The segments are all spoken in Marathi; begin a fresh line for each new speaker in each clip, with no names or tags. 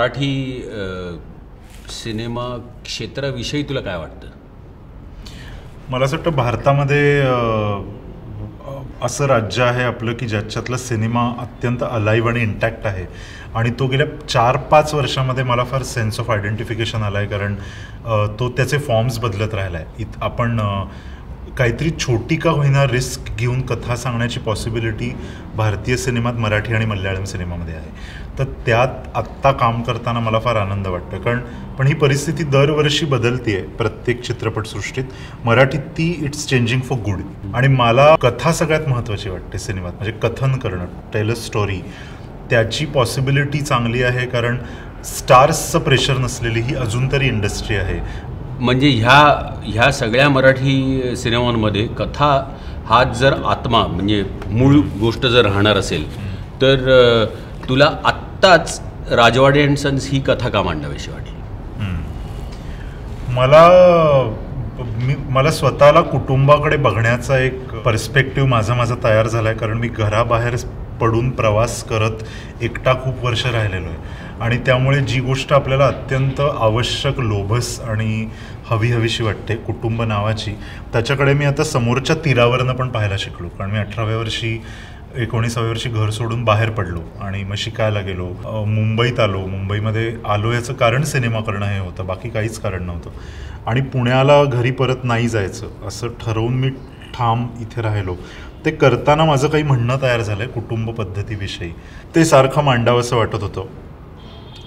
मराठी सिनेमा क्षेत्राविषयी तुला काय वाटतं?
मला असं वाटतं भारतामध्ये असं राज्य आहे आपलं की ज्याच्यातला सिनेमा अत्यंत अलाईव्ह आणि इंटॅक्ट आहे. आणि तो गेल्या चार पाच वर्षामध्ये मला फार सेन्स ऑफ आयडेंटिफिकेशन आला आहे कारण तो त्याचे फॉर्म्स बदलत राहिला आहे इत आपण काहीतरी छोटी का होईना रिस्क घेऊन कथा सांगण्याची पॉसिबिलिटी भारतीय सिनेमात मराठी आणि मल्याळम सिनेमामध्ये आहे. तर त्यात आत्ता काम करताना मला फार आनंद वाटतो कारण पण ही परिस्थिती दरवर्षी बदलते आहे प्रत्येक चित्रपटसृष्टीत मराठीत ती इट्स चेंजिंग फॉर गुड आणि मला कथा सगळ्यात महत्त्वाची वाटते सिनेमात म्हणजे कथन करणं टेल स्टोरी त्याची पॉसिबिलिटी चांगली आहे कारण स्टार्सचं प्रेशर नसलेली ही अजून तरी इंडस्ट्री आहे.
म्हणजे ह्या ह्या सगळ्या मराठी सिनेमांमध्ये कथा हा जर आत्मा म्हणजे मूळ गोष्ट जर राहणार असेल तर तुला आत् आत्ताच राजवाडे अँड सन्स ही कथा का मांडावीशी वाटली?
मला मी मला स्वतःला कुटुंबाकडे बघण्याचा एक पर्स्पेक्टिव्ह माझा माझा तयार झाला आहे कारण मी घराबाहेर पडून प्रवास करत एकटा खूप वर्ष राहिलेलो आहे. आणि त्यामुळे जी गोष्ट आपल्याला अत्यंत आवश्यक लोभस आणि हवी हवीशी वाटते कुटुंब नावाची त्याच्याकडे मी आता समोरच्या तीरावरनं पण पाहायला शिकलो. कारण मी अठराव्या वर्षी एकोणीसाव्या वर्षी घर सोडून बाहेर पडलो आणि मग शिकायला गेलो. मुंबईत आलो. मुंबईमध्ये आलो याचं कारण सिनेमा करणं हे होतं. बाकी काहीच कारण नव्हतं. आणि पुण्याला घरी परत नाही जायचं असं ठरवून मी ठाम इथे राहिलो. ते करताना माझं काही म्हणणं तयार झालं आहे कुटुंब पद्धतीविषयी. ते सारखं मांडावं असं वाटत होतं.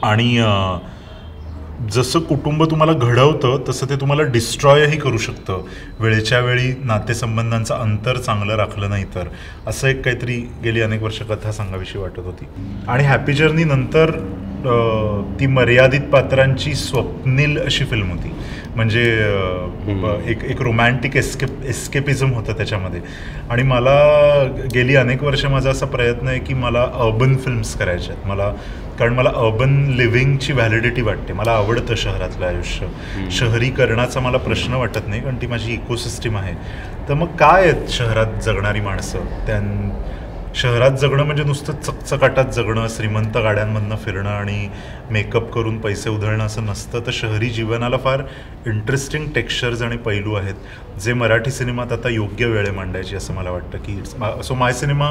आणि जसं कुटुंब तुम्हाला घडवतं तसं ते तुम्हाला डिस्ट्रॉयही करू शकतं. वेळच्या वेळी नातेसंबंधांचं अंतर चांगलं राखलं नाही तर. असं एक काहीतरी गेली अनेक वर्ष कथा सांगावीशी वाटत होती. आणि हॅपी जर्नी नंतर ती मर्यादित पात्रांची स्वप्नील अशी फिल्म होती. म्हणजे एक एक रोमॅन्टिक एस्केप एस्केपिझम होतं त्याच्यामध्ये. आणि मला गेली अनेक वर्ष माझा असा प्रयत्न आहे की मला अर्बन फिल्म्स करायच्या आहेत. मला कारण मला अर्बन लिव्हिंगची व्हॅलिडिटी वाटते. मला आवडतं शहरातलं आयुष्य. शहरीकरणाचा मला प्रश्न वाटत नाही कारण ती माझी इकोसिस्टीम आहे. तर मग काय आहेत शहरात जगणारी माणसं? त्यां शहरात जगणं म्हणजे नुसतं चकचकाटात जगणं श्रीमंत गाड्यांमधनं फिरणं आणि मेकअप करून पैसे उधळणं असं नसतं तर शहरी जीवनाला फार इंटरेस्टिंग टेक्स्चर्स आणि पैलू आहेत जे मराठी सिनेमात आता योग्य वेळे मांडायची असं मला वाटतं की इट्स सो माय सिनेमा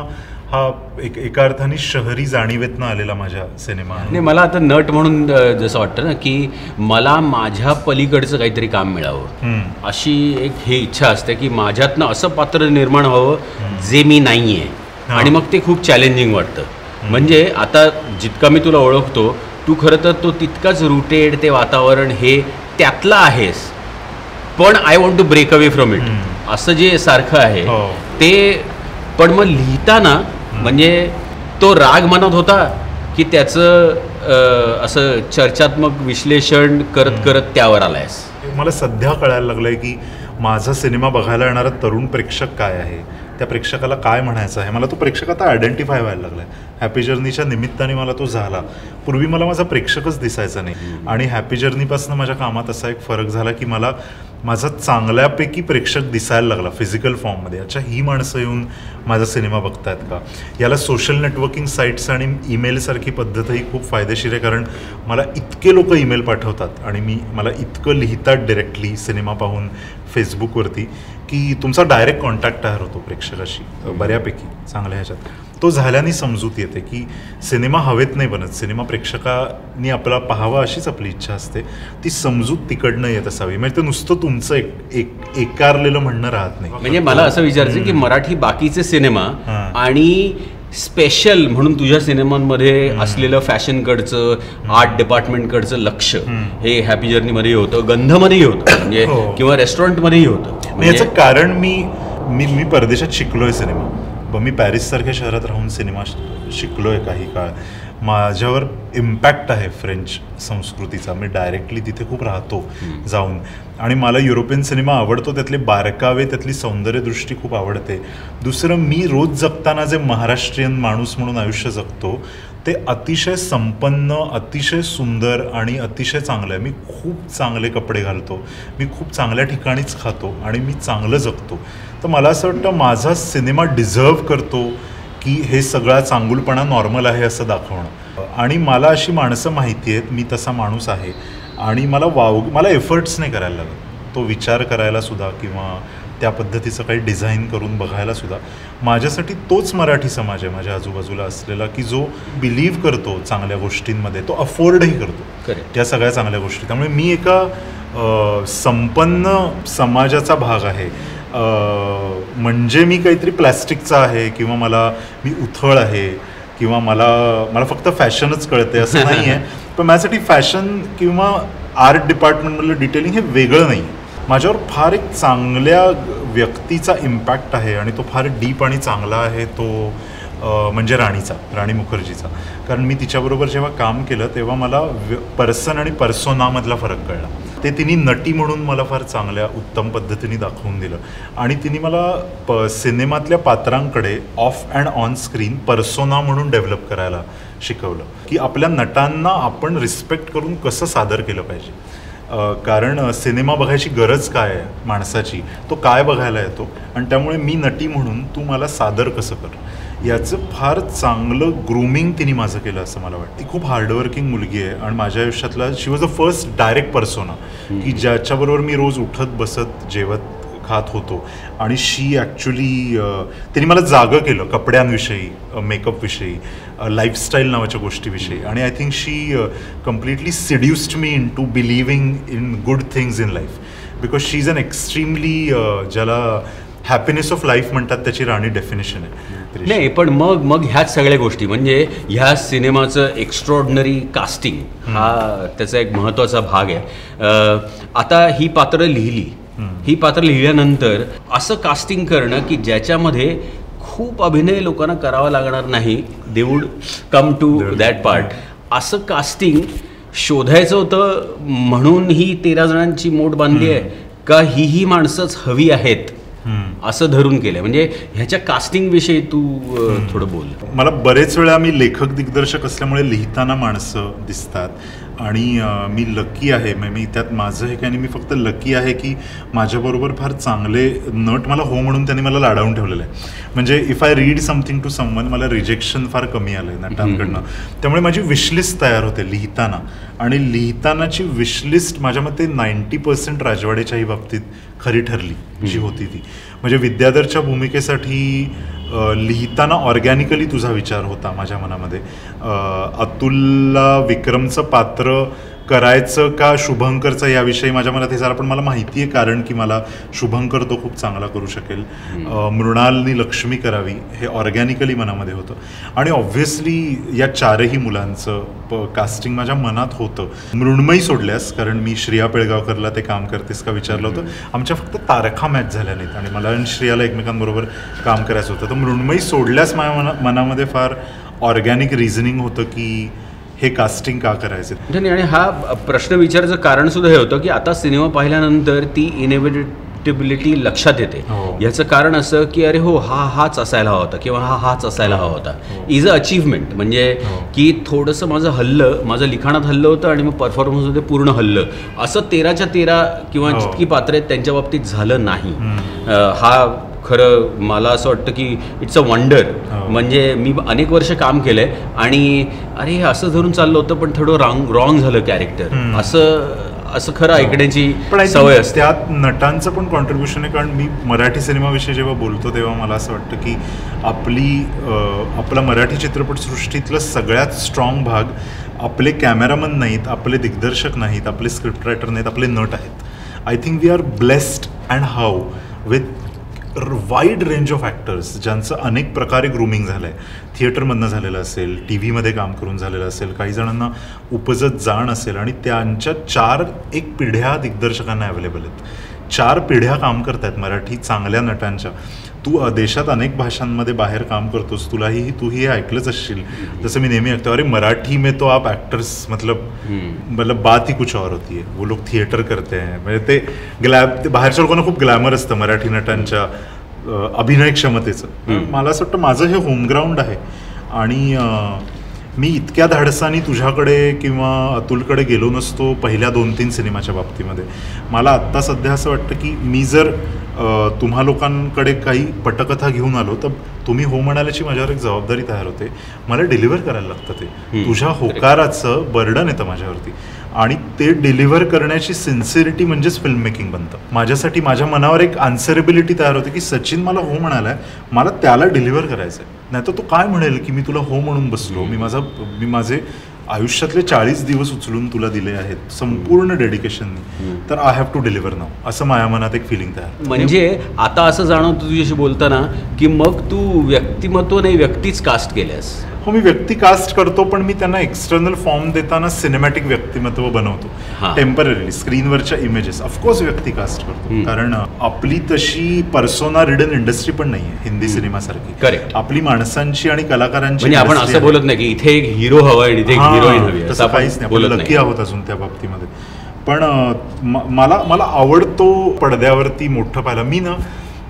हा एक एका अर्थाने शहरी जाणीवेतनं आलेला माझ्या सिनेमा आहे
नाही मला आता नट म्हणून जसं वाटतं ना की मला माझ्या पलीकडचं काहीतरी काम मिळावं. अशी एक हे इच्छा असते की माझ्यातनं असं पात्र निर्माण व्हावं जे मी नाही आहे. आणि मग ते खूप चॅलेंजिंग वाटतं. म्हणजे आता जितका मी तुला ओळखतो तू खरं तर तो तितकाच रुटेड ते वातावरण हे त्यातला आहेस. पण I want to break away from it असं जे सारखं आहे
हो.
ते पण मग लिहिताना म्हणजे तो राग मनात होता की त्याचं असं चर्चात्मक विश्लेषण करत करत त्यावर आलायस.
मला सध्या कळायला लागलंय की माझा सिनेमा बघायला येणारा तरुण प्रेक्षक काय आहे? त्या प्रेक्षकाला काय म्हणायचं आहे? मला तो प्रेक्षक आता आयडेंटिफाय व्हायला लागलाय. हॅपी जर्नीच्या निमित्ताने मला तो झाला. पूर्वी मला माझा प्रेक्षकच दिसायचा नाही. आणि हॅपी जर्नीपासून माझ्या कामात असा एक फरक झाला की मला माझा चांगल्यापैकी प्रेक्षक दिसायला लागला फिजिकल फॉर्ममध्ये अच्छा ही माणसं येऊन माझा सिनेमा बघतायत का? याला सोशल नेटवर्किंग साईट्स आणि ईमेलसारखी पद्धतही खूप फायदेशीर आहे. कारण मला इतके लोक ईमेल पाठवतात आणि मी मला इतकं लिहितात डिरेक्टली सिनेमा पाहून फेसबुकवरती की तुमचा डायरेक्ट कॉन्टॅक्ट तयार होतो प्रेक्षकाशी बऱ्यापैकी चांगल्या ह्याच्यात. तो झाल्याने समजूत येते की सिनेमा हवेत नाही बनत. सिनेमा प्रेक्षकांनी आपला पाहावा अशीच आपली इच्छा असते. ती समजूत तिकडनं येत असावी. म्हणजे ते नुसतं तुमचं एक एक एकारलेलं म्हणणं राहत नाही.
म्हणजे मला असं विचारायचं की मराठी बाकीचे सिनेमा. आणि स्पेशल म्हणून तुझ्या सिनेमांमध्ये असलेलं फॅशनकडचं आर्ट डिपार्टमेंटकडचं लक्ष हे हॅपी जर्नीमध्येही होतं गंधमध्येही होतं. म्हणजे
हो.
किंवा रेस्टॉरंटमध्येही होतं.
आणि
म्हणजे
याचं कारण मी मी मी परदेशात शिकलोय सिनेमा. मी पॅरिससारख्या शहरात राहून सिनेमा शिकलोय काही काळ. माझ्यावर इम्पॅक्ट आहे फ्रेंच संस्कृतीचा. मी डायरेक्टली तिथे खूप राहतो जाऊन. आणि मला युरोपियन सिनेमा आवडतो त्यातले बारकावे त्यातली सौंदर्यदृष्टी खूप आवडते. दुसरं मी रोज जगताना जे महाराष्ट्रीयन माणूस म्हणून आयुष्य जगतो ते अतिशय संपन्न अतिशय सुंदर आणि अतिशय चांगलं आहे. मी खूप चांगले कपडे घालतो मी खूप चांगल्या ठिकाणीच खातो आणि मी चांगलं जगतो. तर मला असं वाटतं माझा सिनेमा डिझर्व करतो. की हे सगळा चांगुलपणा नॉर्मल आहे असं दाखवणं. आणि मला अशी माणसं माहिती आहेत मी तसा माणूस आहे. आणि मला वाव मला एफर्ट्स नाही करायला लागत. तो विचार करायला सुद्धा किंवा त्या पद्धतीचं काही डिझाईन करून बघायला सुद्धा. माझ्यासाठी तोच मराठी समाज आहे माझ्या आजूबाजूला असलेला की जो बिलीव्ह करतो चांगल्या गोष्टींमध्ये तो अफोर्डही करतो.
Correct.
या सगळ्या चांगल्या गोष्टी. त्यामुळे मी एका संपन्न समाजाचा भाग आहे. म्हणजे मी काहीतरी प्लॅस्टिकचा आहे किंवा मला मी उथळ आहे किंवा मला मला फक्त फॅशनच कळते असं नाही आहे पण माझ्यासाठी फॅशन किंवा आर्ट डिपार्टमेंटमधलं डिटेलिंग हे वेगळं नाही. माझ्यावर फार एक चांगल्या व्यक्तीचा इम्पॅक्ट आहे आणि तो फार डीप आणि चांगला आहे तो म्हणजे राणीचा राणी मुखर्जीचा. कारण मी तिच्याबरोबर जेव्हा काम केलं तेव्हा मला पर्सन आणि पर्सोनामधला फरक कळला. ते तिने नटी म्हणून मला फार चांगल्या उत्तम पद्धतीने दाखवून दिलं. आणि तिने मला प सिनेमातल्या पात्रांकडे off and on screen persona म्हणून डेव्हलप करायला शिकवलं. की आपल्या नटांना आपण रिस्पेक्ट करून कसं सादर केलं पाहिजे. कारण अ, सिनेमा बघायची गरज काय आहे माणसाची? तो काय बघायला येतो? आणि त्यामुळे मी नटी म्हणून तू मला सादर कसं कर? याचं फार चांगलं ग्रूमिंग तिने माझं केलं असं मला वाटतं. ती खूप हार्डवर्किंग मुलगी आहे आणि माझ्या आयुष्यातला she was the first direct persona की ज्याच्याबरोबर मी रोज उठत बसत जेवत खात होतो. आणि शी ॲक्च्युली त्यांनी मला जागं केलं कपड्यांविषयी मेकअपविषयी लाईफस्टाईल नावाच्या गोष्टीविषयी. आणि I think she completely seduced me into believing in good things in life because she is an extremely ज्याला हॅपीनेस ऑफ लाईफ म्हणतात त्याची राणी डेफिनेशन आहे.
नाही पण मग मग ह्याच सगळ्या गोष्टी. म्हणजे ह्या सिनेमाचं एक्स्ट्रॉर्डनरी कास्टिंग हा त्याचा एक महत्त्वाचा भाग आहे. आता ही पात्र लिहिली. ही पात्र लिहिल्यानंतर असं कास्टिंग करणं की ज्याच्यामध्ये खूप अभिनय लोकांना करावा लागणार नाही. They would come to that part असं कास्टिंग शोधायचं होतं म्हणून ही तेरा जणांची मोठ बांधली आहे. का ही ही माणसंच हवी आहेत? असं धरून केलंय. म्हणजे ह्याच्या कास्टिंग विषयी तू थोडं बोल.
मला बरेच वेळा मी लेखक दिग्दर्शक असल्यामुळे लिहिताना माणसं दिसतात. आणि मी लकी आहे. म्हणजे मी त्यात माझं हे काय नाही मी फक्त लकी आहे की माझ्याबरोबर फार चांगले नट मला हो म्हणून त्यांनी मला लाडावून ठेवलेलं आहे. म्हणजे if I read something to someone मला रिजेक्शन फार कमी आलं आहे नटांकडनं त्यामुळे माझी विशलिस्ट तयार होते लिहिताना. आणि लिहितानाची विशलिस्ट माझ्या मते नाईन्टी पर्सेंट राजवाड्याच्याही बाबतीत खरी ठरली जी होती ती. म्हणजे विद्याधरच्या भूमिकेसाठी लिहिताना ऑर्गॅनिकली तुझा विचार होता माझ्या मनामध्ये. अतुलला विक्रमचं पात्र करायचं का शुभंकरचं याविषयी माझ्या मनात हे झालं पण मला माहिती आहे कारण की मला शुभंकर तो खूप चांगला करू शकेल. मृणालनी लक्ष्मी करावी हे ऑर्गॅनिकली मनामध्ये होतं. आणि ऑब्व्हियसली या चारही मुलांचं प कास्टिंग माझ्या मनात होतं. मृण्मयी सोडल्यास कारण मी श्रिया पेळगावकरला ते काम करतेस का विचारलं होतं. आमच्या फक्त तारखा मॅच झाल्या नाहीत आणि मला आणि श्रियाला एकमेकांबरोबर काम करायचं होतं. तर मृण्मयी सोडल्यास माझ्या मना मनामध्ये फार ऑर्गॅनिक रिझनिंग होतं की हे कास्टिंग का करायचं?
आणि हा प्रश्न विचारायचं कारण सुद्धा हे होतं की आता सिनेमा पाहिल्यानंतर ती इनेव्हिटेबिलिटी लक्षात येते.
हो.
याचं कारण असं की अरे हो हा हाच असायला हवा होता किंवा हा हाच असायला हवा होता. इज अ अचीवमेंट म्हणजे
हो.
की थोडंसं माझं हल्लं माझं लिखाणात हल्लं होतं आणि मग परफॉर्मन्समध्ये पूर्ण हल्लं. असं तेराच्या तेरा किंवा
हो.
जितकी पात्र आहेत त्यांच्या बाबतीत झालं नाही. हा खरं मला असं वाटतं की इट्स अ वंडर
हो.
म्हणजे मी अनेक वर्ष काम केलंय आणि अरे हे असं धरून चाललं होतं पण थोडं रॉंग रॉंग झालं कॅरेक्टर. असं असं खरं ऐकण्याची
पण I think
सवय असते.
त्यात नटांचं पण कॉन्ट्रीब्युशन आहे कारण मी मराठी सिनेमाविषयी जेव्हा बोलतो तेव्हा मला असं वाटतं की आपली आपला मराठी चित्रपटसृष्टीतला सगळ्यात स्ट्रॉंग भाग आपले कॅमेरामन नाहीत आपले दिग्दर्शक नाहीत आपले स्क्रिप्ट रायटर नाहीत आपले नट आहेत. I think we are blessed and how with wide range of actors ज्यांचं अनेक प्रकारे ग्रूमिंग झालं आहे थिएटरमधनं झालेलं असेल टी व्हीमध्ये काम करून झालेलं असेल काही जणांना उपजत जाण असेल आणि त्यांच्या चार एक पिढ्या दिग्दर्शकांना अवेलेबल आहेत. चार पिढ्या काम करतायत मराठी चांगल्या नटांच्या. तू देशात अनेक भाषांमध्ये बाहेर काम करतोस तुलाही तूही हे ऐकलंच असशील. जसं मी नेहमी ऐकतो अरे मराठी में तो आप एक्टर्स मतलब मतलब बात ही कुछ और होती है. वो लोग थिएटर करते हैं. म्हणजे ते ग्लॅ ते बाहेरच्या लोकांना खूप ग्लॅमर असतं मराठी नटांच्या अभिनय क्षमतेचं. मला असं वाटतं माझं हे होमग्राऊंड आहे. आणि मी इतक्या धाडसानी तुझ्याकडे किंवा अतुलकडे गेलो नसतो पहिल्या दोन तीन सिनेमाच्या बाबतीमध्ये. मला आत्ता सध्या असं वाटतं की मी जर तुम्हा लोकांकडे काही पटकथा घेऊन आलो तर तुम्ही हो म्हणाल्याची माझ्यावर एक जबाबदारी तयार होते. मला डिलिव्हर करायला लागतं ते. तुझ्या होकाराचं बर्डन येतं माझ्यावरती. आणि ते डिलिव्हर करण्याची सिन्सिरिटी म्हणजेच फिल्म मेकिंग बनतं. माझ्यासाठी माझ्या मनावर एक आन्सरेबिलिटी तयार होते की सचिन मला हो म्हणालाय मला त्याला डिलिव्हर करायचं आहे नाही तर तो काय म्हणेल की मी तुला हो म्हणून बसलो मी माझा मी माझे आयुष्यातले चाळीस दिवस उचलून तुला दिले आहेत संपूर्ण डेडिकेशननी तर आय हॅव टू डिलिव्हर नाव असं माझ्या मनात एक फिलिंग तयार
म्हणजे आता असं जाणवतं तुझ्याशी बोलताना की मग तू व्यक्तिमत्व नाही व्यक्तीच कास्ट केल्यास.
हो मी व्यक्ती कास्ट करतो पण मी त्यांना एक्सटर्नल फॉर्म देताना सिनेमॅटिक व्यक्तिमत्व. बनवतो टेंपररी स्क्रीनवरच्या इमेजेस ऑफकोर्स व्यक्ती कास्ट करतो. कारण आपली तशी पर्सोना रिडन इंडस्ट्री पण नाही आहे हिंदी सिनेमासारखी
Correct.
आपली माणसांची आणि कलाकारांची
म्हणजे आपण असं. बोलत नाही की इथे एक हिरो हवा आणि इथे एक हिरोईन हवी आहे. असं
तसं काहीच नाही आपण लकी आहोत अजून त्या बाबतीमध्ये पण मला मला आवडतो पडद्यावरती मोठं पाहायला मी ना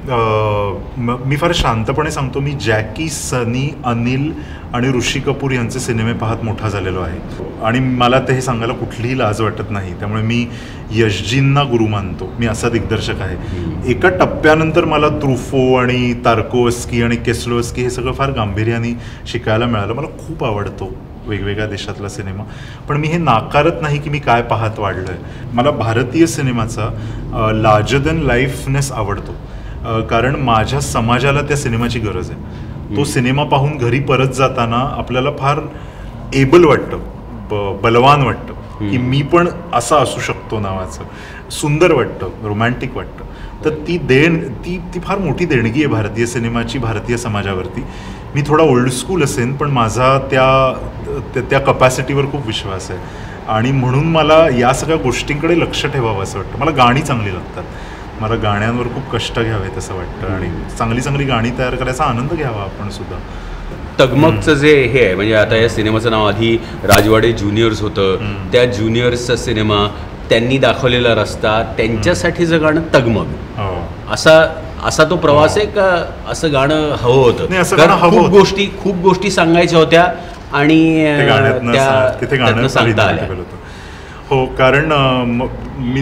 म- मी फार शांतपणे सांगतो मी जॅकी सनी अनिल आणि ऋषी कपूर यांचे सिनेमे पाहत मोठा झालेलो आहे. आणि मला ते हे सांगायला कुठलीही लाज वाटत नाही. त्यामुळे मी यशजींना गुरु मानतो. मी असा दिग्दर्शक आहे. एका टप्प्यानंतर मला त्रुफो आणि तार्कोवस्की आणि केस्लोवस्की हे सगळं फार गांभीर्याने शिकायला मिळालं. मला खूप आवडतो वेगवेगळ्या देशातला सिनेमा. पण मी हे नाकारत नाही की मी काय पाहत वाढलोय. मला भारतीय सिनेमाचा लार्जर दॅन लाईफनेस आवडतो. कारण माझ्या समाजाला त्या सिनेमाची गरज आहे. तो सिनेमा पाहून घरी परत जाताना आपल्याला फार एबल वाटतं ब बलवान वाटतं की मी पण असा असू शकतो नावाचं. सुंदर वाटतं रोमॅन्टिक वाटतं. तर ती देण ती ती फार मोठी देणगी आहे भारतीय सिनेमाची भारतीय समाजावरती. मी थोडा ओल्ड स्कूल असेन पण माझा त्या त्या- त्या कपॅसिटीवर खूप विश्वास आहे. आणि म्हणून मला या सगळ्या गोष्टींकडे लक्ष ठेवावं असं वाटतं. मला गाणी चांगली लागतात. मला गाण्यांवर खूप कष्ट घ्यावेत असं वाटतं आणि चांगली चांगली गाणी तयार करायचा आनंद घ्यावा आपण सुद्धा.
तगमगचं जे हे आहे म्हणजे आता या सिनेमाचं नाव आधी राजवाडे ज्युनियर्स होतं. त्या ज्युनियर्सचा सिनेमा त्यांनी दाखवलेला रस्ता त्यांच्यासाठीचं गाणं तगमग
हो.
असा असा तो प्रवास आहे का? असं गाणं हवं होतं. कारण खूप. गोष्टी खूप गोष्टी सांगायच्या होत्या आणि त्या सांगता आल्या.
हो कारण म-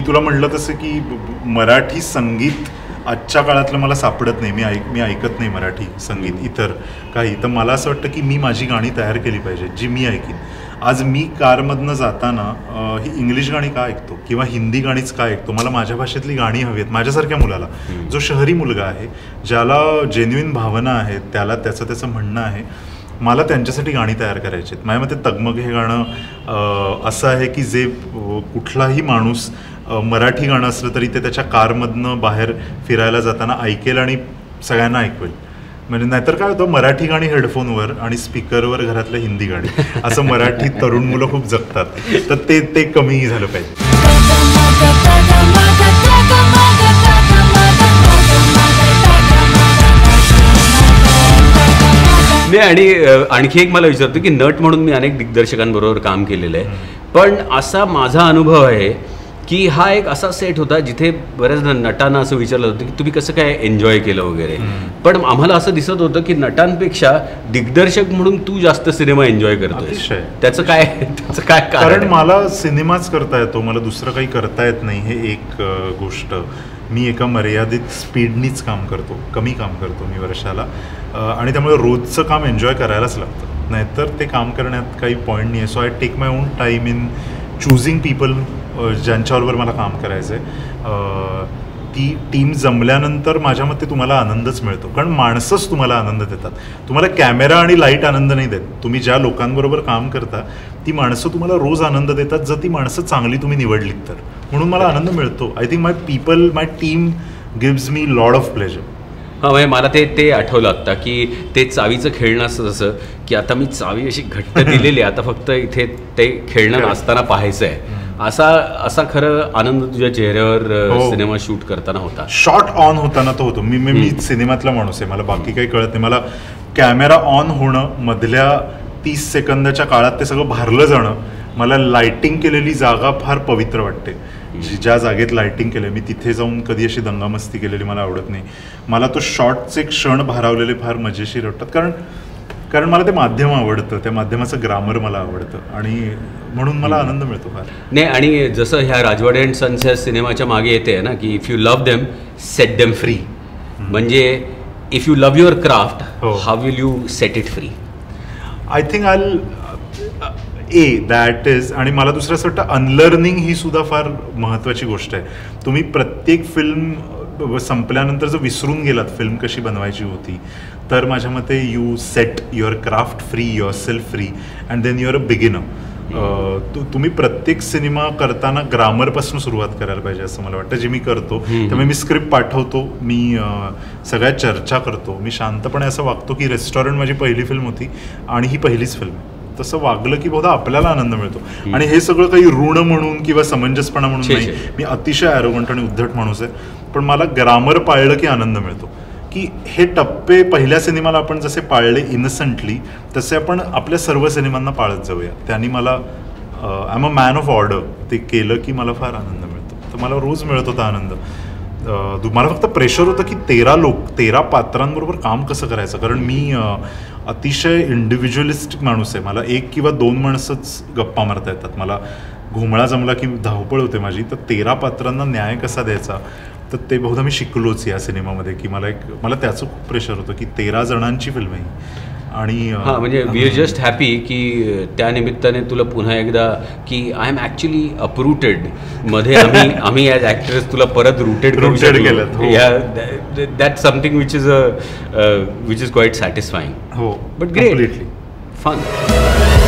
तुला म्हटलं तसं की मराठी संगीत आजच्या काळातलं मला सापडत नाही. मी ऐक मी ऐकत नाही मराठी संगीत इतर काही. तर मला असं वाटतं की मी माझी गाणी तयार केली पाहिजेत जी मी ऐकीन. आज मी कारमधनं जाताना ही इंग्लिश गाणी का ऐकतो किंवा हिंदी गाणीच का ऐकतो? मला माझ्या भाषेतली गाणी हवी आहेत माझ्यासारख्या मुलाला. जो शहरी मुलगा आहे ज्याला जेन्युइन भावना आहेत त्याला त्याचं त्याचं म्हणणं आहे मला त्यांच्यासाठी गाणी तयार करायची आहेत. माझ्या मते तगमग हे गाणं असं आहे की जे कुठलाही माणूस मराठी गाणं असलं तरी ते त्याच्या कारमधनं बाहेर फिरायला जाताना ऐकेल आणि सगळ्यांना ऐकवेल. म्हणजे नाहीतर काय होतं मराठी गाणी हेडफोनवर आणि स्पीकरवर घरातलं हिंदी गाणी. असं मराठी तरुण मुलं खूप जगतात. तर ते ते कमी झालं पाहिजे.
मी आणि आणखी एक मला विचारतो की नट म्हणून मी अनेक दिग्दर्शकांबरोबर काम केलेलं आहे. पण असा माझा अनुभव आहे की हा एक असा सेट होता जिथे बऱ्याचदा नटांना असं विचारलं होतं की तुम्ही कसं काय एन्जॉय केलं वगैरे. पण आम्हाला असं दिसत होतं की नटांपेक्षा दिग्दर्शक म्हणून तू जास्त सिनेमा एन्जॉय करतोय. त्याचं काय त्याचं काय कारण?
मला सिनेमाच करता येतो मला दुसरं काही करता येत नाही हे एक गोष्ट. मी एका मर्यादित स्पीडनीच काम करतो कमी काम करतो मी वर्षाला. आणि त्यामुळे रोजचं काम एन्जॉय करायलाच लागतं. नाहीतर ते काम करण्यात काही पॉईंट नाही आहे so I take my own time in choosing people ज्यांच्याबरोबर मला काम करायचं आहे ती टीम जमल्यानंतर माझ्या मते तुम्हाला आनंदच मिळतो. कारण माणसंच तुम्हाला आनंद देतात. तुम्हाला कॅमेरा आणि लाइट आनंद नाही देत. तुम्ही ज्या लोकांबरोबर काम करता ती माणसं तुम्हाला रोज आनंद देतात जर ती माणसं चांगली तुम्ही निवडलीत तर. म्हणून मला आनंद मिळतो. I think my people my team gives me lot of pleasure
हा म्हणजे मला ते ते आठवलं आत्ता की ते चावीचं खेळणं असं जसं की आता मी चावी अशी घट्ट दिलेली आहे. आता फक्त इथे ते खेळणं. नाचताना पाहायचं आहे. असा असा खरं आनंद तुझ्या चेहऱ्यावर
हो.
सिनेमा शूट करताना होता.
शॉट ऑन होताना तो होतो. मी मी मी सिनेमातला माणूस आहे. मला बाकी काही कळत नाही. मला कॅमेरा ऑन होणं मधल्या तीस सेकंदाच्या काळात ते सगळं भारलं जाणं मला लाइटिंग केलेली जागा फार पवित्र वाटते. जी ज्या जागेत लाइटिंग केलं मी तिथे जाऊन कधी अशी दंगामस्ती केलेली मला आवडत नाही. मला तो शॉटचे क्षण भारावलेले फार मजेशीर वाटतात. कारण कारण मला ते माध्यम आवडतं त्या माध्यमाचं ग्रामर मला आवडतं आणि म्हणून मला आनंद मिळतो फार.
नाही आणि जसं ह्या राजवाडे अँड सन्स ह्या सिनेमाच्या मागे येते ना की if you love them set them free म्हणजे if you love your craft. How will you set it free
I think I a that is आणि मला दुसरं असं वाटतं अनलर्निंग ही सुद्धा फार महत्त्वाची गोष्ट आहे. तुम्ही प्रत्येक फिल्म संपल्यानंतर जर विसरून गेलात फिल्म कशी बनवायची होती तर माझ्या मते you set your craft free yourself free and then you're a beginner तुम्ही प्रत्येक सिनेमा करताना ग्रामरपासून सुरुवात करायला पाहिजे असं मला वाटतं जे मी करतो. त्यामुळे मी स्क्रिप्ट पाठवतो मी अं, सगळ्या चर्चा करतो मी शांतपणे असं वागतो की रेस्टॉरंट माझी पहिली फिल्म होती आणि ही पहिलीच फिल्म आहे. तसं वागलं की बहुधा आपल्याला आनंद मिळतो. आणि हे सगळं काही ऋण म्हणून किंवा समंजसपणा म्हणून नाही. मी अतिशय ॲरोगंट आणि उद्धट माणूस आहे. पण मला ग्रामर पाळलं की आनंद मिळतो. की हे टप्पे पहिल्या सिनेमाला आपण जसे पाळले इनसंटली तसे आपण आपल्या सर्व सिनेमांना पाळत जाऊया. त्यांनी मला I am a man of order ते केलं की मला फार आनंद मिळतो. तर मला रोज मिळत होता आनंद. मला फक्त प्रेशर होतं की तेरा लोक तेरा पात्रांबरोबर काम कसं करायचं? कारण मी अतिशय इंडिव्हिज्युअलिस्टिक माणूस आहे. मला एक किंवा दोन माणसंच गप्पा मारता येतात. मला घुमळा जमला की धावपळ होते माझी. तर तेरा पात्रांना न्याय कसा द्यायचा? तर ते बहुधा मी शिकलोच या सिनेमामध्ये की मला एक मला त्याचं खूप प्रेशर होतं की तेरा जणांची फिल्म आहे आणि
हां म्हणजे वी आर जस्ट हॅपी की त्या निमित्ताने तुला पुन्हा एकदा की आय एम ॲक्च्युली अपरूटेडमध्ये आम्ही आम्ही ॲज ॲक्टर्स तुला परत रुटेड
Rooted केलं.
या that something which is a which is quite satisfying
हो
बट ग्रेट
completely.
फन